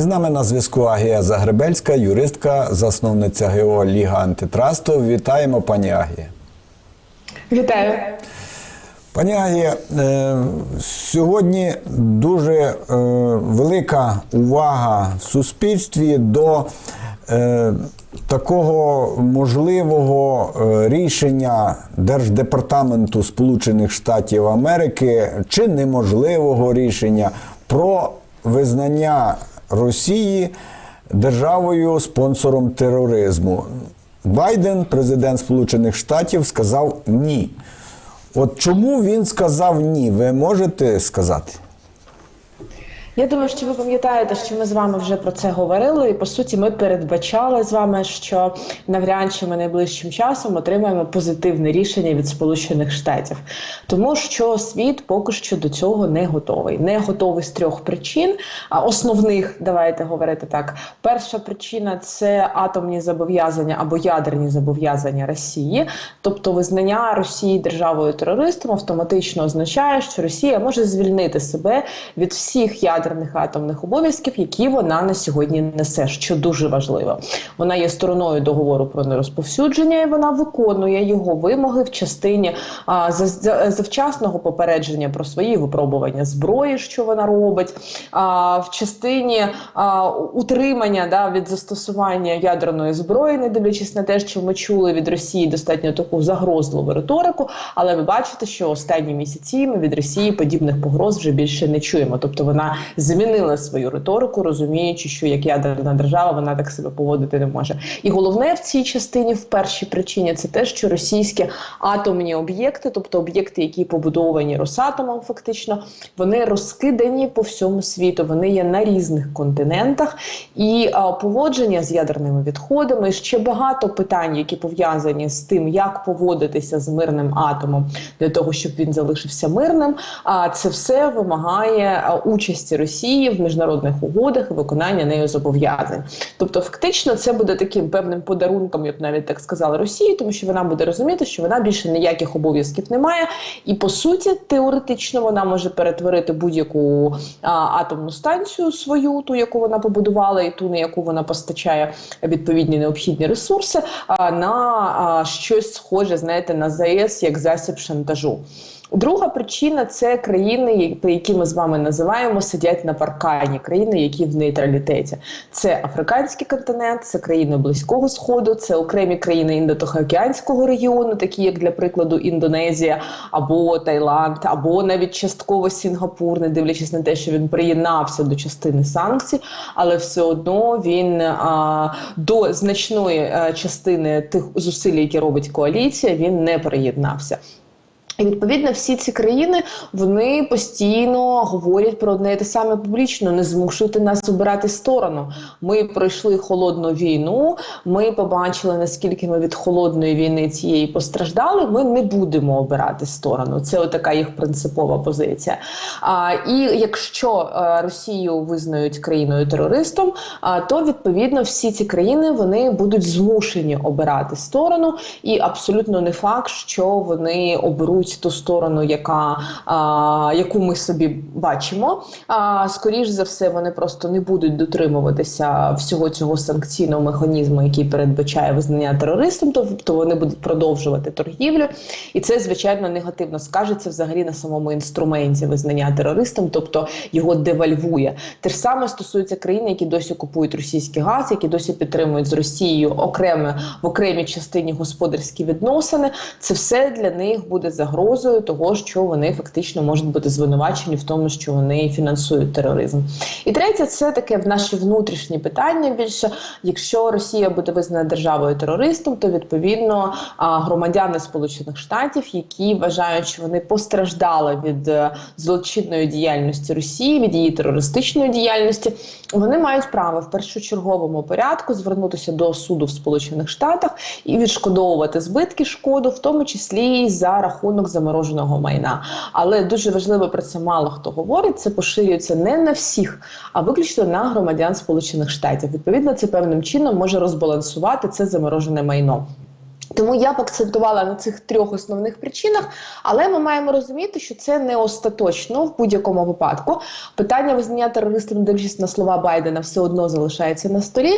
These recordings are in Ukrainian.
І з нами на зв'язку Агія Загребельська, юристка, засновниця ГО Ліга антитрасту. Вітаємо, пані Агія. Вітаю. Пані Агія, е, сьогодні дуже е, велика увага в суспільстві до е, такого можливого рішення Держдепартаменту Сполучених Штатів Америки чи неможливого рішення про визнання Росії державою спонсором тероризму. Байден, президент Сполучених Штатів, сказав ні. От чому він сказав ні? Ви можете сказати? Я думаю, що ви пам'ятаєте, що ми з вами вже про це говорили, і по суті, ми передбачали з вами, що навряд чи найближчим часом отримаємо позитивне рішення від Сполучених Штатів, тому що світ поки що до цього не готовий. Не готовий з трьох причин. А основних давайте говорити так: перша причина це атомні зобов'язання або ядерні зобов'язання Росії, тобто визнання Росії державою терористом автоматично означає, що Росія може звільнити себе від всіх ядерних атомних обов'язків, які вона на сьогодні несе, що дуже важливо. Вона є стороною договору про нерозповсюдження, і вона виконує його вимоги в частині а, за- за- завчасного попередження про свої випробування зброї, що вона робить, а, в частині а, утримання да, від застосування ядерної зброї, не дивлячись на те, що ми чули від Росії достатньо таку загрозливу риторику. Але ви бачите, що останні місяці ми від Росії подібних погроз вже більше не чуємо. Тобто вона змінила свою риторику, розуміючи, що як ядерна держава вона так себе поводити не може. І головне в цій частині, в першій причині, це те, що російські атомні об'єкти, тобто об'єкти, які побудовані Росатомом, фактично, вони розкидані по всьому світу. Вони є на різних континентах, і а, поводження з ядерними відходами ще багато питань, які пов'язані з тим, як поводитися з мирним атомом для того, щоб він залишився мирним. А це все вимагає участі Росії в міжнародних угодах і виконання нею зобов'язань. Тобто, фактично, це буде таким певним подарунком, я б навіть так сказала, Росії, тому що вона буде розуміти, що вона більше ніяких обов'язків не має, і по суті, теоретично вона може перетворити будь-яку атомну станцію свою, ту, яку вона побудувала, і ту, на яку вона постачає відповідні необхідні ресурси, а, на щось схоже, знаєте, на ЗАЕС як засіб шантажу. Друга причина це країни, які ми з вами називаємо, сидять на паркані, країни, які в нейтралітеті. Це африканський континент, це країни Близького Сходу, це окремі країни Індотихоокеанського регіону, такі як для прикладу Індонезія або Таїланд, або навіть частково Сінгапур, не дивлячись на те, що він приєднався до частини санкцій, але все одно він а, до значної а, частини тих зусиль, які робить коаліція, він не приєднався. І відповідно всі ці країни вони постійно говорять про одне і те саме публічно. Не змушуйте нас обирати сторону. Ми пройшли холодну війну. Ми побачили наскільки ми від холодної війни цієї постраждали. Ми не будемо обирати сторону. Це отака їх принципова позиція. А, і якщо Росію визнають країною терористом, а, то відповідно всі ці країни вони будуть змушені обирати сторону, і абсолютно не факт, що вони оберуть ту сторону, яка а, яку ми собі бачимо. А скоріш за все, вони просто не будуть дотримуватися всього цього санкційного механізму, який передбачає визнання терористом, тобто вони будуть продовжувати торгівлю, і це звичайно негативно скажеться взагалі на самому інструменті визнання терористом, тобто його девальвує. Те ж саме стосується країн, які досі купують російський газ, які досі підтримують з Росією окреме в окремій частині господарські відносини. Це все для них буде загрозою того, що вони фактично можуть бути звинувачені в тому, що вони фінансують тероризм. І третє, це таке в наші внутрішні питання. Більше якщо Росія буде визнана державою терористом, то відповідно громадяни Сполучених Штатів, які вважають, що вони постраждали від е, злочинної діяльності Росії, від її терористичної діяльності, вони мають право в першочерговому порядку звернутися до суду в Сполучених Штатах і відшкодовувати збитки шкоду, в тому числі і за рахунок замороженого майна. Але дуже важливо про це мало хто говорить. Це поширюється не на всіх, а виключно на громадян Сполучених Штатів. Відповідно, це певним чином може розбалансувати це заморожене майно. Тому я б акцентувала на цих трьох основних причинах, але ми маємо розуміти, що це не остаточно в будь-якому випадку. Питання визнання терористом, дивлячись на слова Байдена, все одно залишається на столі.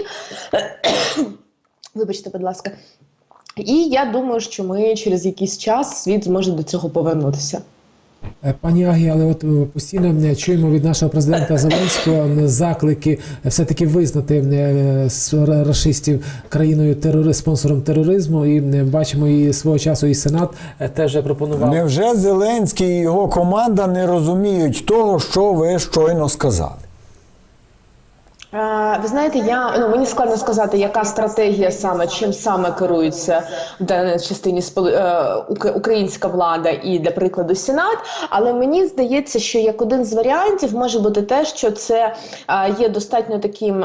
Вибачте, будь ласка. І я думаю, що ми через якийсь час світ зможе до цього повернутися. Е, Пані Агі, але от е, постійно чуємо від нашого президента Зеленського заклики е, все-таки визнати е, с- країною терори, спонсором тероризму. І бачимо, і свого часу і Сенат теж пропонував. Невже Зеленський і його команда не розуміють того, що ви щойно сказали? Ви знаєте, я ну мені складно сказати, яка стратегія саме чим саме керується в даній частині е, українська влада і для прикладу Сенат. Але мені здається, що як один з варіантів може бути те, що це є достатньо таким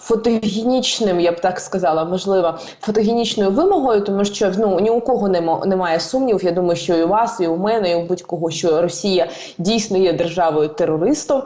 фотогенічним, я б так сказала, можливо, фотогенічною вимогою, тому що ну ні у кого нема, немає сумнівів. Я думаю, що і у вас, і у мене, і у будь-кого, що Росія дійсно є державою терористом.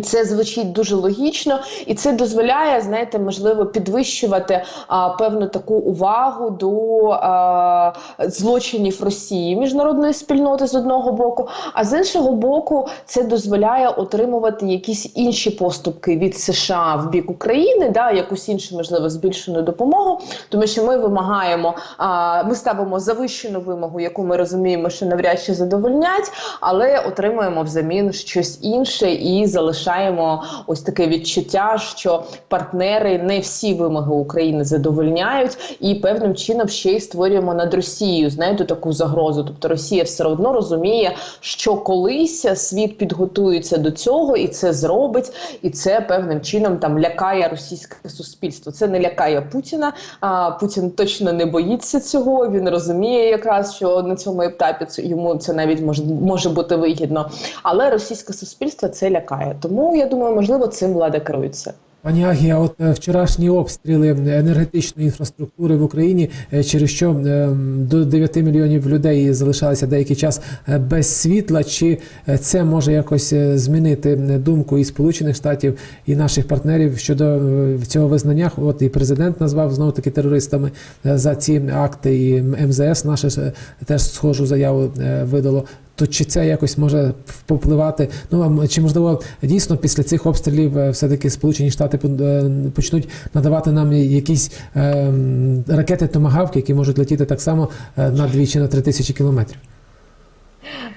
Це звучить дуже логічно, і це дозволяє, знаєте, можливо, підвищувати а, певну таку увагу до а, злочинів Росії міжнародної спільноти з одного боку, а з іншого боку, це дозволяє отримувати якісь інші поступки від США в бік України, да, якусь іншу, можливо, збільшену допомогу, тому що ми вимагаємо, а, ми ставимо завищену вимогу, яку ми розуміємо, що навряд чи задовольнять, але отримуємо взамін щось інше і залишаємо ось таке відчуття, що партнери не всі вимоги України задовольняють, і певним чином ще й створюємо над Росією знаєте, таку загрозу. Тобто Росія все одно розуміє, що колись світ підготується до цього, і це зробить, і це певним чином там лякає російське суспільство. Це не лякає Путіна. А Путін точно не боїться цього. Він розуміє якраз, що на цьому етапі йому це навіть може може бути вигідно. Але російське суспільство це лякає. Тому я думаю, можливо, цим влада керується. Пані Агі, а от е, вчорашні обстріли енергетичної інфраструктури в Україні, е, через що е, до 9 мільйонів людей залишалися деякий час без світла. Чи це може якось змінити думку і Сполучених Штатів і наших партнерів щодо цього визнання? От і президент назвав знову таки терористами за ці акти, і МЗС наше теж схожу заяву видало. То чи це якось може попливати? Ну чи можливо дійсно після цих обстрілів е, все-таки Сполучені Штати е, почнуть надавати нам якісь е, ракети томагавки, які можуть летіти так само е, на 2 чи на 3 тисячі кілометрів?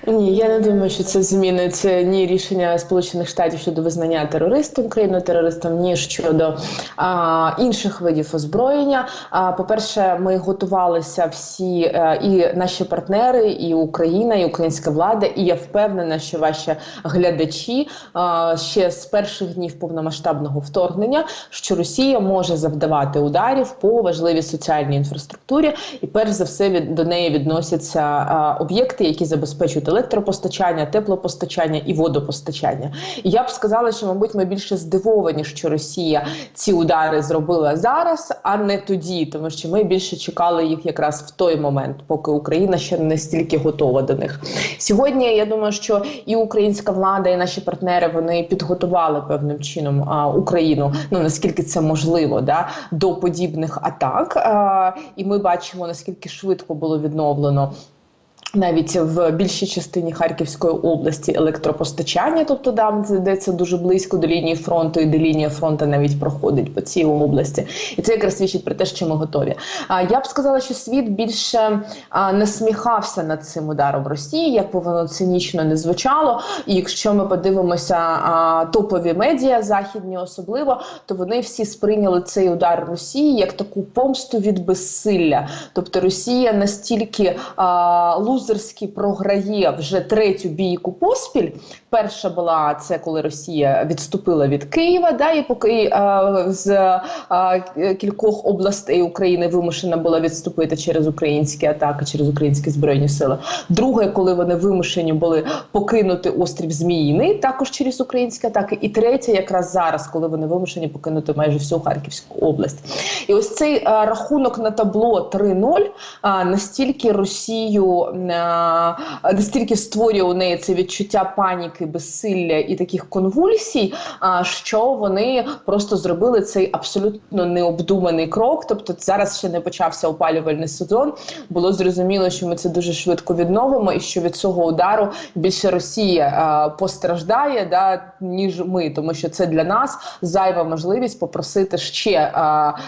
Ні, я не думаю, що це змінить ні рішення Сполучених Штатів щодо визнання терористом країною терористом, ні щодо а, інших видів озброєння. А, по-перше, ми готувалися всі е, і наші партнери, і Україна, і українська влада. І я впевнена, що ваші глядачі а, ще з перших днів повномасштабного вторгнення, що Росія може завдавати ударів по важливій соціальній інфраструктурі, і перш за все від до неї відносяться а, об'єкти, які забезпечують електропостачання, теплопостачання і водопостачання. І я б сказала, що мабуть ми більше здивовані, що Росія ці удари зробила зараз, а не тоді, тому що ми більше чекали їх якраз в той момент, поки Україна ще не настільки готова до них. Сьогодні я думаю, що і українська влада, і наші партнери вони підготували певним чином а, Україну. Ну наскільки це можливо, да до подібних атак. А, і ми бачимо наскільки швидко було відновлено. Навіть в більшій частині Харківської області електропостачання, тобто там, де це дуже близько до лінії фронту, і де лінія фронту навіть проходить по цій області, і це якраз свідчить про те, що ми готові. А я б сказала, що світ більше а, насміхався над цим ударом Росії, як би воно цинічно не звучало. І якщо ми подивимося а, топові медіа західні, особливо, то вони всі сприйняли цей удар Росії як таку помсту від безсилля. Тобто Росія настільки а, лузерськи програє вже третю бійку поспіль. Перша була це коли Росія відступила від Києва, да, і поки а, з а, кількох областей України вимушена була відступити через українські атаки, через українські збройні сили. Друге, коли вони вимушені були покинути острів Зміїний, також через українські атаки. І третє, якраз зараз, коли вони вимушені покинути майже всю Харківську область. І ось цей а, рахунок на табло 3-0 а, настільки Росію настільки створює у неї це відчуття паніки, безсилля і таких конвульсій, що вони просто зробили цей абсолютно необдуманий крок. Тобто зараз ще не почався опалювальний сезон. Було зрозуміло, що ми це дуже швидко відновимо, і що від цього удару більше Росія постраждає, да ніж ми, тому що це для нас зайва можливість попросити ще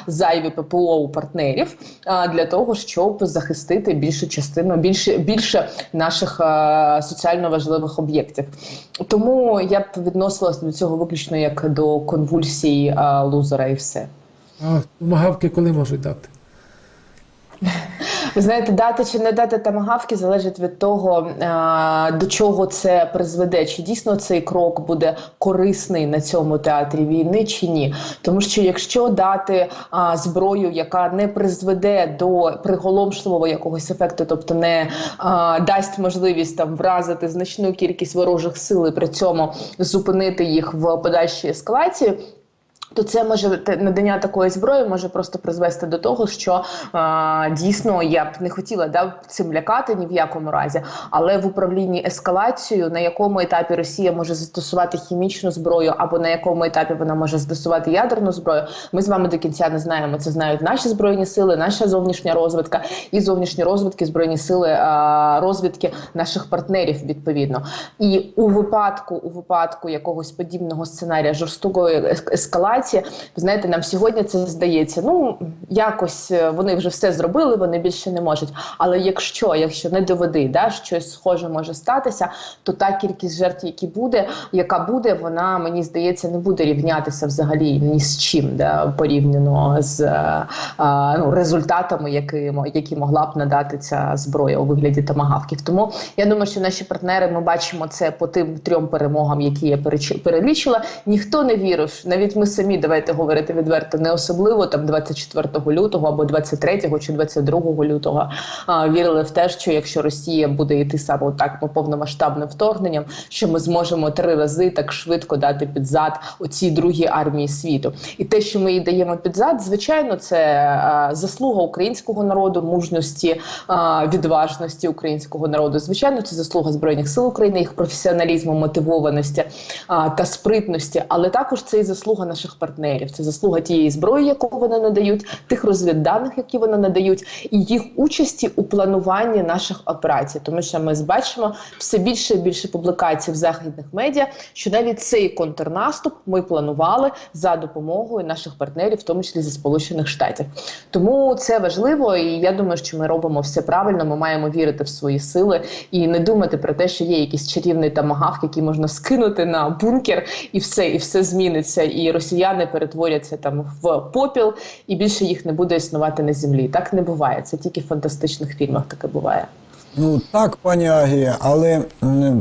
зайві ППО у партнерів для того, щоб захистити більшу частину, більше більше наших соціально важливих об'єктів. Тому я б відносилась до цього виключно як до конвульсій лузера, і все. А томагавки коли можуть дати? Ви знаєте, дати чи не дати тамагавки залежить від того, до чого це призведе. Чи дійсно цей крок буде корисний на цьому театрі війни, чи ні? Тому що якщо дати зброю, яка не призведе до приголомшливого якогось ефекту, тобто не дасть можливість там вразити значну кількість ворожих сил і при цьому зупинити їх в подальшій ескалації. То це може надання такої зброї може просто призвести до того, що а, дійсно я б не хотіла да, цим лякати ні в якому разі, але в управлінні ескалацією, на якому етапі Росія може застосувати хімічну зброю, або на якому етапі вона може застосувати ядерну зброю, ми з вами до кінця не знаємо. Це знають наші збройні сили, наша зовнішня розвідка і зовнішні розвідки, збройні сили а, розвідки наших партнерів відповідно. І у випадку, у випадку якогось подібного сценарія жорстокої ес- ескалації, ви знаєте, нам сьогодні це здається. Ну якось е, вони вже все зробили, вони більше не можуть. Але якщо, якщо не доведи, да, щось схоже може статися, то та кількість жертв, які буде, яка буде, вона мені здається не буде рівнятися взагалі ні з чим, да, порівняно з е, е, ну, результатами, які, які могла б надати ця зброя у вигляді томагавків. Тому я думаю, що наші партнери ми бачимо це по тим трьом перемогам, які я перелічила. Ніхто не вірив, навіть ми самі давайте говорити відверто, не особливо там 24 лютого або 23 чи 22 лютого а, вірили в те, що якщо Росія буде йти саме так по повномасштабним вторгненням, що ми зможемо три рази так швидко дати під зад оцій другій армії світу. І те, що ми їй даємо під зад, звичайно, це а, заслуга українського народу, мужності, а, відважності українського народу. Звичайно, це заслуга збройних сил України, їх професіоналізму, мотивованості а, та спритності, але також це і заслуга наших партнерів. Це заслуга тієї зброї, яку вони надають, тих розвідданих, які вони надають, і їх участі у плануванні наших операцій. Тому що ми бачимо все більше і більше публікацій в західних медіа, що навіть цей контрнаступ ми планували за допомогою наших партнерів, в тому числі зі Сполучених Штатів. Тому це важливо, і я думаю, що ми робимо все правильно. Ми маємо вірити в свої сили і не думати про те, що є якийсь чарівний тамагавк, який можна скинути на бункер, і все, і все зміниться. І росіяни перетворяться там в попіл, і більше їх не буде існувати на землі. Так не буває. Це тільки в фантастичних фільмах таке буває. Ну так, пані Агія, але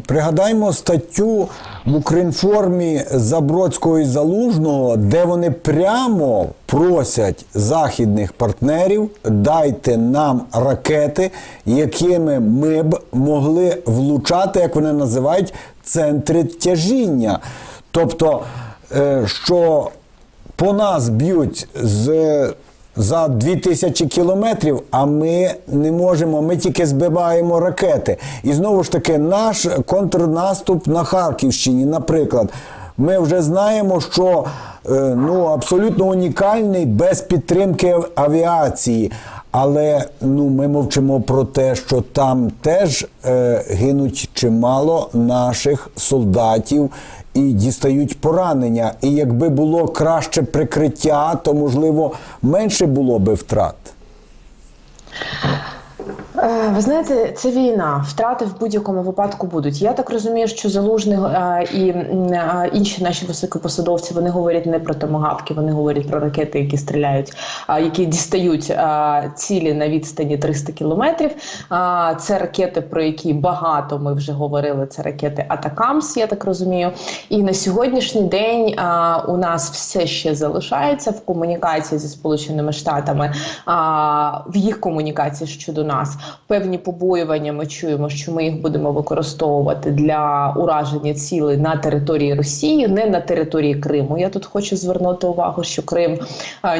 пригадаймо статтю в Укрінформі Забродського і Залужного, де вони прямо просять західних партнерів дайте нам ракети, якими ми б могли влучати, як вони називають, центри тяжіння. Тобто, е, що по нас б'ють з за 2000 кілометрів, а ми не можемо, ми тільки збиваємо ракети. І знову ж таки, наш контрнаступ на Харківщині, наприклад, ми вже знаємо, що е, ну, абсолютно унікальний без підтримки авіації. Але ну, ми мовчимо про те, що там теж е, гинуть чимало наших солдатів і дістають поранення. І якби було краще прикриття, то можливо менше було би втрат. Е, Ви знаєте, це війна. Втрати в будь-якому випадку будуть. Я так розумію, що залужний е, і е, інші наші високопосадовці вони говорять не про томагавки, вони говорять про ракети, які стріляють, які дістають цілі на відстані 300 кілометрів. Це ракети, про які багато ми вже говорили. Це ракети Атакамс, я так розумію. І на сьогоднішній день у нас все ще залишається в комунікації зі Сполученими Штатами, в їх комунікації щодо нас певні побоювання. Ми чуємо, що ми їх будемо використовувати для ураження цілей на території Росії, не на території Криму. Я тут хочу звернути увагу, що Крим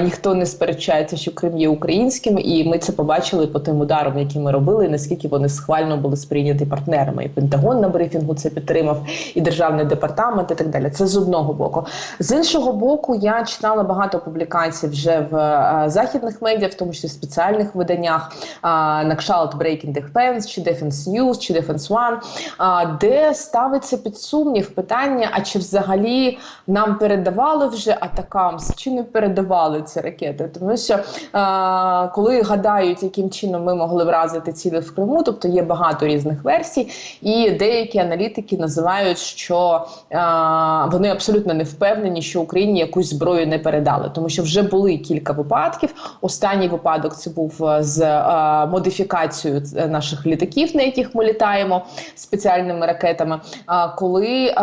ніхто не сперечається, що Крим є українським, і ми це побачили по тим ударам, які ми робили, і наскільки вони схвально були сприйняті партнерами. І Пентагон на брифінгу це підтримав, і державний департамент, і так далі. Це з одного боку. З іншого боку, я читала багато публікацій вже в західних медіа, в тому числі спеціальних виданнях на кшталт Breaking Defense, чи Defense News, чи Defense One, де ставиться під сумнів питання: а чи взагалі нам передавали вже Атакамс, чи не передавали ці ракети? Тому що коли гадають, яким чином ми могли вразити цілі в Криму, тобто є багато різних версій, і деякі аналітики називають, що вони абсолютно не впевнені, що Україні якусь зброю не передали, тому що вже були кілька випадків. Останній випадок це був з модифікацією е, наших літаків, на яких ми літаємо спеціальними ракетами. Коли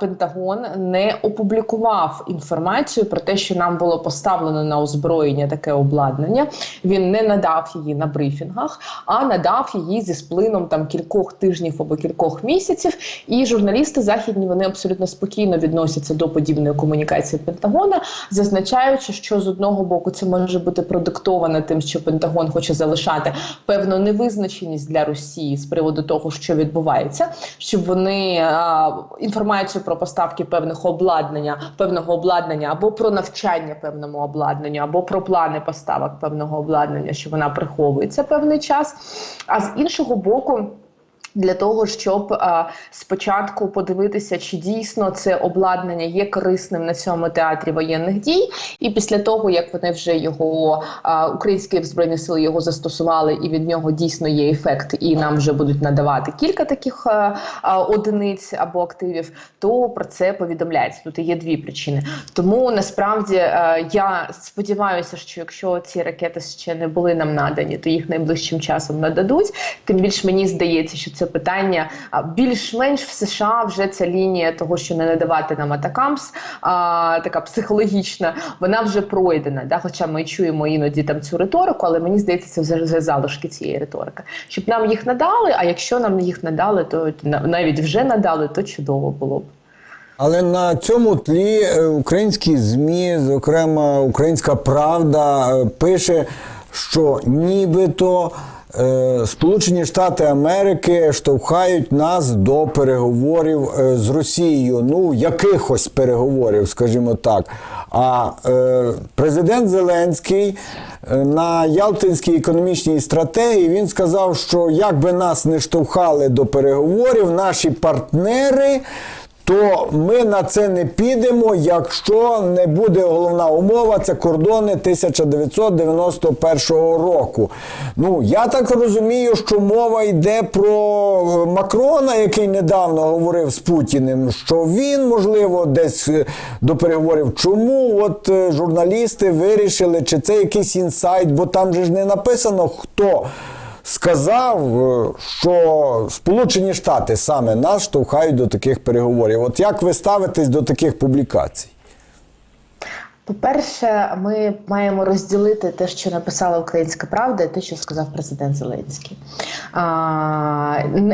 Пентагон не опублікував інформацію про те, що нам було поставлено на озброєння таке обладнання, він не надав її на брифінгах, а надав її зі сплином там кількох тижнів або кількох місяців. І журналісти західні вони абсолютно спокійно відносяться до подібної комунікації Пентагона, зазначаючи, що з одного боку це може бути продиктовано тим, що Пентагон хоче залишати певну невизначеність для Росії з приводу того, що відбувається, щоб вони а, інформацію про поставки певних обладнання, певного обладнання або про навчання певному обладнанню, або про плани поставок певного обладнання, що вона приховується певний час. А з іншого боку. Для того щоб а, спочатку подивитися, чи дійсно це обладнання є корисним на цьому театрі воєнних дій, і після того як вони вже його а, українські збройні сили його застосували, і від нього дійсно є ефект, і нам вже будуть надавати кілька таких а, а, одиниць або активів, то про це повідомляється. Тут є дві причини. Тому насправді а, я сподіваюся, що якщо ці ракети ще не були нам надані, то їх найближчим часом нададуть. Тим більш мені здається, що це питання більш-менш в США вже ця лінія того, що не надавати нам атакамс, а, така психологічна, вона вже пройдена. Да? Хоча ми чуємо іноді там цю риторику, але мені здається, це вже залишки цієї риторики. Щоб нам їх надали, а якщо нам їх надали, то на- навіть вже надали, то чудово було б. Але на цьому тлі е, українські ЗМІ, зокрема Українська Правда, е, пише, що нібито Сполучені Штати Америки штовхають нас до переговорів е, з Росією. Ну, якихось переговорів, скажімо так. А е, президент Зеленський е, на Ялтинській економічній стратегії він сказав, що як би нас не штовхали до переговорів, наші партнери то ми на це не підемо, якщо не буде головна умова, це кордони 1991 року. Ну, я так розумію, що мова йде про е, Макрона, який недавно говорив з Путіним, що він, можливо, десь е, до переговорів. Чому от е, журналісти вирішили, чи це якийсь інсайт, бо там же ж не написано хто сказав, е, що Сполучені Штати саме нас штовхають до таких переговорів. От як ви ставитесь до таких публікацій? По-перше, ми маємо розділити те, що написала Українська Правда, і те, що сказав президент Зеленський. А,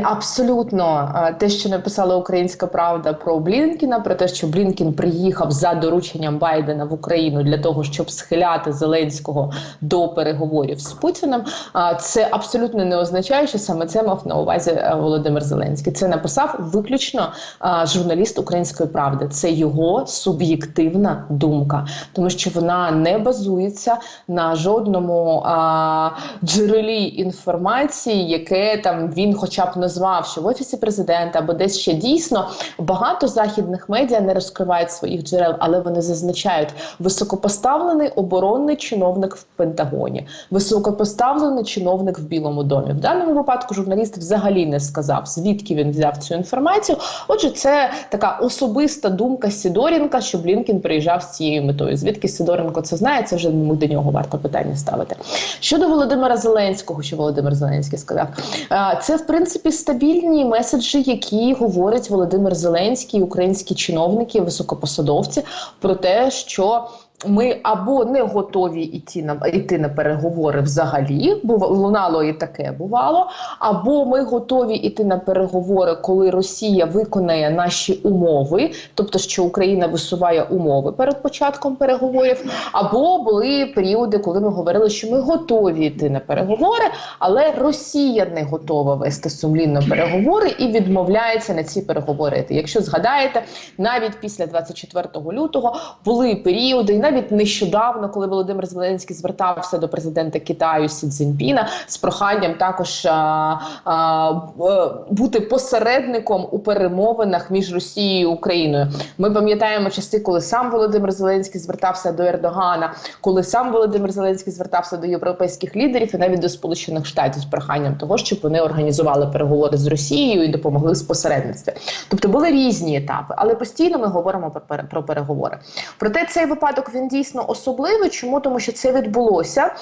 абсолютно те, що написала Українська Правда про Блінкіна, про те, що Блінкін приїхав за дорученням Байдена в Україну для того, щоб схиляти Зеленського до переговорів з Путіним. А, це абсолютно не означає, що саме це мав на увазі е, Володимир Зеленський. Це написав виключно журналіст Української правди. Це його суб'єктивна думка, тому що вона не базується на жодному а, джерелі інформації, яке там він, хоча б назвав, що в офісі президента або десь ще дійсно багато західних медіа не розкривають своїх джерел, але вони зазначають високопоставлений оборонний чиновник в Пентагоні, високопоставлений чиновник в Білому домі. В даному випадку журналіст взагалі не сказав, звідки він взяв цю інформацію. Отже, це така особиста думка Сідоренка, що Блінкін приїжджав з цією метою. Звідки Сидоренко це знає? Це вже до нього варто питання ставити. Щодо Володимира Зеленського, що Володимир Зеленський сказав, це в принципі стабільні меседжі, які говорять Володимир Зеленський, українські чиновники, високопосадовці про те, що ми або не готові йти на йти на переговори взагалі, бо лунало і таке бувало, або ми готові йти на переговори, коли Росія виконає наші умови, тобто що Україна висуває умови перед початком переговорів, або були періоди, коли ми говорили, що ми готові йти на переговори, але Росія не готова вести сумлінно переговори і відмовляється на ці переговори. Якщо згадаєте, навіть після 24 лютого були періоди, і навіть нещодавно, коли Володимир Зеленський звертався до президента Китаю Сі Цзіньпіна з проханням також а, а, бути посередником у перемовинах між Росією і Україною. Ми пам'ятаємо часи, коли сам Володимир Зеленський звертався до Ердогана, коли сам Володимир Зеленський звертався до європейських лідерів і навіть до Сполучених Штатів з проханням того, щоб вони організували переговори з Росією і допомогли з посередництві. Тобто були різні етапи, але постійно ми говоримо про, про переговори. Проте цей випадок він дійсно особливий. Чому тому, що це відбулося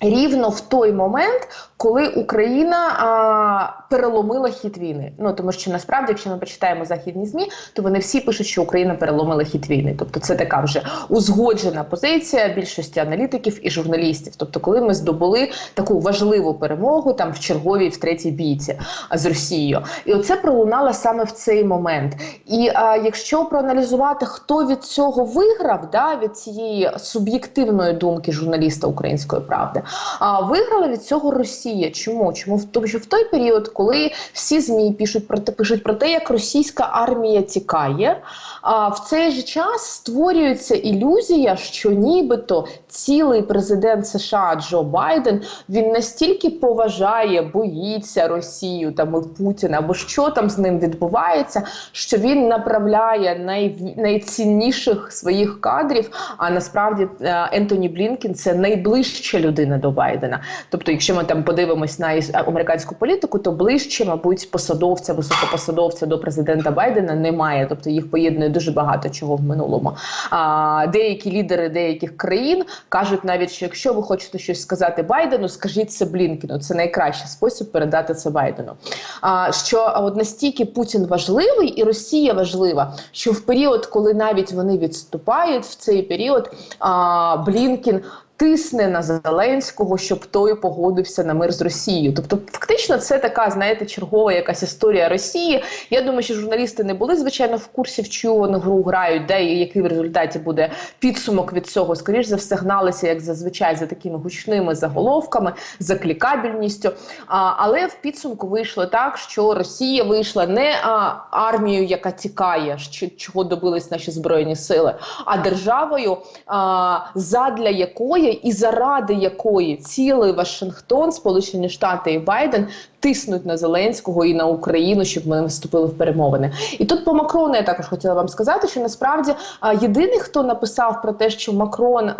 рівно в той момент, коли Україна а, переломила хід війни. Ну тому що насправді, якщо ми почитаємо західні змі, то вони всі пишуть, що Україна переломила хід війни. Тобто, це така вже узгоджена позиція більшості аналітиків і журналістів. Тобто, коли ми здобули таку важливу перемогу там в черговій в третій бійці з Росією, і оце пролунало саме в цей момент. І а, якщо проаналізувати, хто від цього виграв, да від цієї суб'єктивної думки журналіста української правди, а виграла від цього Росія. Чому? Чому тому, що в той період, коли всі змі пишуть про те, пишуть про те, як російська армія тікає, а в цей же час створюється ілюзія, що нібито цілий президент США Джо Байден він настільки поважає, боїться Росію там Путіна, або що там з ним відбувається, що він направляє най, найцінніших своїх кадрів. А насправді е, Ентоні Блінкін це найближча людина до Байдена. Тобто, якщо ми там подивимось на американську політику, то ближче, мабуть, посадовця, високопосадовця до президента Байдена немає. Тобто їх поєднує дуже багато чого в минулому. А деякі лідери деяких країн кажуть навіть, що якщо ви хочете щось сказати Байдену, скажіть це Блінкіну. Це найкращий спосіб передати це Байдену. А що от настільки Путін важливий і Росія важлива, що в період, коли навіть вони відступають, в цей період а, Блінкін. Тисне на Зеленського, щоб той погодився на мир з Росією. Тобто, фактично, це така, знаєте, чергова якась історія Росії. Я думаю, що журналісти не були звичайно в курсі, в чию вони гру грають, де і який в результаті буде підсумок від цього. Скоріш за все, гналися, як зазвичай, за такими гучними заголовками, за клікабельністю. А, але в підсумку вийшло так, що Росія вийшла не а, армією, яка тікає, чого добились наші збройні сили, а державою, а, задля якої і заради якої цілий Вашингтон, Сполучені Штати і Байден тиснуть на Зеленського і на Україну, щоб ми вступили в перемовини. І тут по Макрону я також хотіла вам сказати, що насправді єдиний, хто написав про те, що Макрон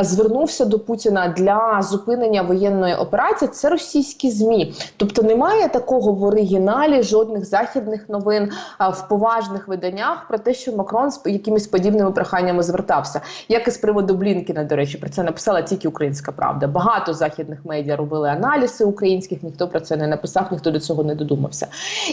звернувся до Путіна для зупинення воєнної операції, це російські змі. Тобто немає такого в оригіналі жодних західних новин в поважних виданнях про те, що Макрон з якимись подібними проханнями звертався. Як і з приводу Блінкіна, до речі, про це написала тільки українська правда. Багато західних медіа робили аналізи українських, ніхто про це не написав, ніхто до цього не додумався.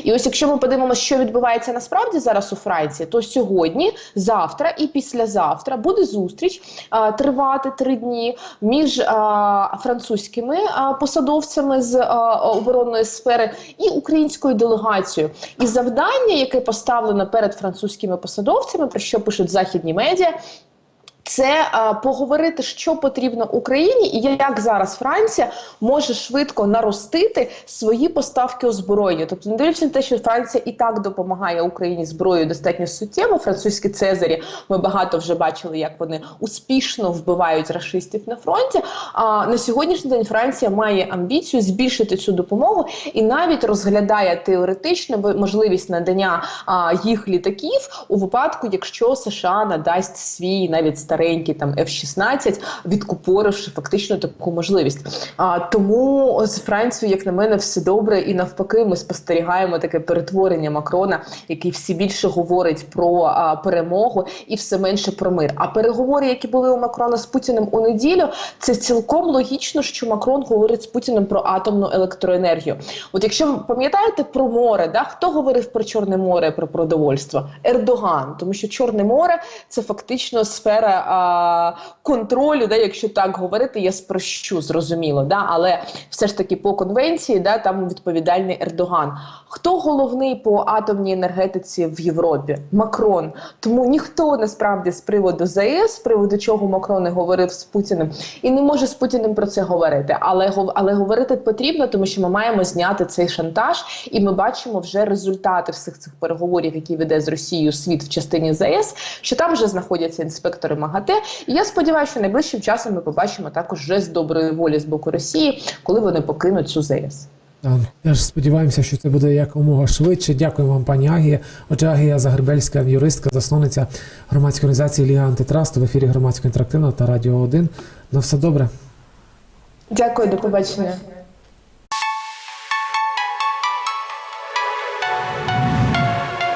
І ось якщо ми подивимося, що відбувається насправді зараз у Франції, то сьогодні, завтра і післязавтра буде зустріч а, тривати три дні між а, французькими а, посадовцями з а, оборонної сфери і українською делегацією. І завдання, яке поставлено перед французькими посадовцями, про що пишуть західні медіа. Це а, поговорити, що потрібно Україні, і як зараз Франція може швидко наростити свої поставки озброєння. Тобто, не дивлячись на те, що Франція і так допомагає Україні зброєю достатньо суттєво. Французькі цезарі ми багато вже бачили, як вони успішно вбивають рашистів на фронті. А на сьогоднішній день Франція має амбіцію збільшити цю допомогу і навіть розглядає теоретично можливість надання а, їх літаків у випадку, якщо США надасть свій навіть старенький там F-16, відкупоривши фактично таку можливість. А тому з Францією, як на мене, все добре, і навпаки, ми спостерігаємо таке перетворення Макрона, який все більше говорить про а, перемогу і все менше про мир. А переговори, які були у Макрона з Путіним у неділю, це цілком логічно, що Макрон говорить з Путіним про атомну електроенергію. От якщо ви пам'ятаєте про море, да хто говорив про Чорне море, про продовольство? Ердоган, тому що Чорне море це фактично сфера а, контролю, да, якщо так говорити, я спрощу, зрозуміло, да, але все ж таки по конвенції да, там відповідальний Ердоган. Хто головний по атомній енергетиці в Європі? Макрон. Тому ніхто насправді з приводу ЗАЕС, з приводу чого Макрон не говорив з Путіним, і не може з Путіним про це говорити. Але але говорити потрібно, тому що ми маємо зняти цей шантаж, і ми бачимо вже результати всіх цих переговорів, які веде з Росією світ в частині ЗАЕС, що там вже знаходяться інспектори МАГАТЕ. І я сподіваюся, що найближчим часом ми побачимо також жест доброї волі з боку Росії, коли вони покинуть цю. Так, Теж сподіваємося, що це буде якомога швидше. Дякую вам, пані Агія. Отже, Агія Загребельська, юристка, засновниця громадської організації Ліга Антитрасту в ефірі громадського інтерактивного та Радіо 1. На все добре. Дякую, до побачення.